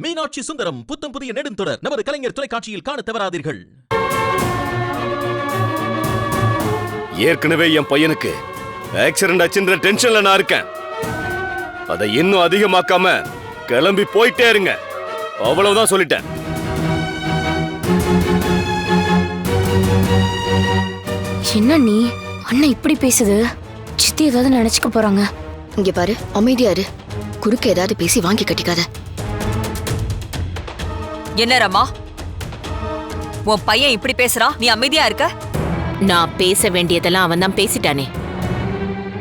மீனாட்சி சுந்தரம் புத்தம் புதிய நெடுந்தொடர். நமது கலைஞர் தொலைக்காட்சியில் காணத் தவறாதீர்கள். ஏற்கனவே என் பையனுக்கு ஆக்சிடென்ட் ஆச்சுன்ற டென்ஷன்ல நான் இருக்கேன். அதை இன்னும் அதிகமாக்காம கிளம்பி போயிட்டே இருங்க. அவ்வளவுதான் சொல்லிட்டேன். என்ன நீ? அண்ணன் இப்படி பேசுது? சித்தி ஏதாவது நினைச்சுக்க போறாங்க. இங்க பாரு அமைதியா இரு. குறுக்க ஏதாவது பேசி வாங்கி கட்டிக்காத. என்ன ரமா? உன் பையன் இப்படி பேசுறான் நீ அமைதியா இருக்க? நான் பேச வேண்டியதெல்லாம் அவன் தான் பேசிட்டானே.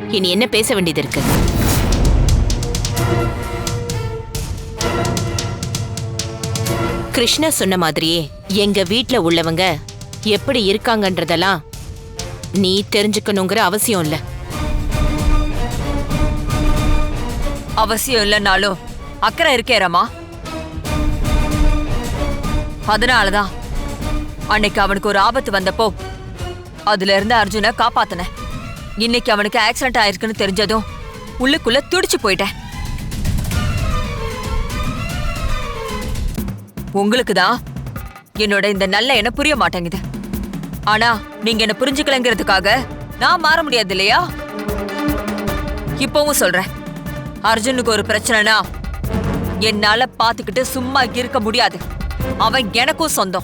இனி என்ன பேச வேண்டியது இருக்கு? கிருஷ்ணா சொன்ன மாதிரியே எங்க வீட்ல உள்ளவங்க எப்படி இருக்காங்கன்றதெல்லாம் நீ தெரிஞ்சுக்கணுங்கிற அவசியம் இல்ல. அவசியம் இல்லைன்னாலும் அக்கறை இருக்கே ரமா. அதனாலதான் அன்னைக்கு அவனுக்கு ஒரு ஆபத்து வந்தப்போ அதுல இருந்து அர்ஜுனை காப்பாத்தினேன் இன்னைக்கு அவனுக்கு ஆக்சிடென்ட் ஆயிருக்குன்னு தெரிஞ்சதும் உள்ளுக்குள்ள துடிச்சு போயிட்டேன். உங்களுக்கு தான் என்னோட இந்த நல்ல எண்ணம் புரிய மாட்டேங்குது. ஆனா நீங்க என்ன புரிஞ்சுக்கலங்கிறதுக்காக நான் மாற முடியாது இல்லையா இப்பவும் சொல்றேன். அர்ஜுனுக்கு ஒரு பிரச்சனைனா என்னால பாத்துக்கிட்டு சும்மா இருக்க முடியாது. அவன் எனக்கும் சொந்தம்.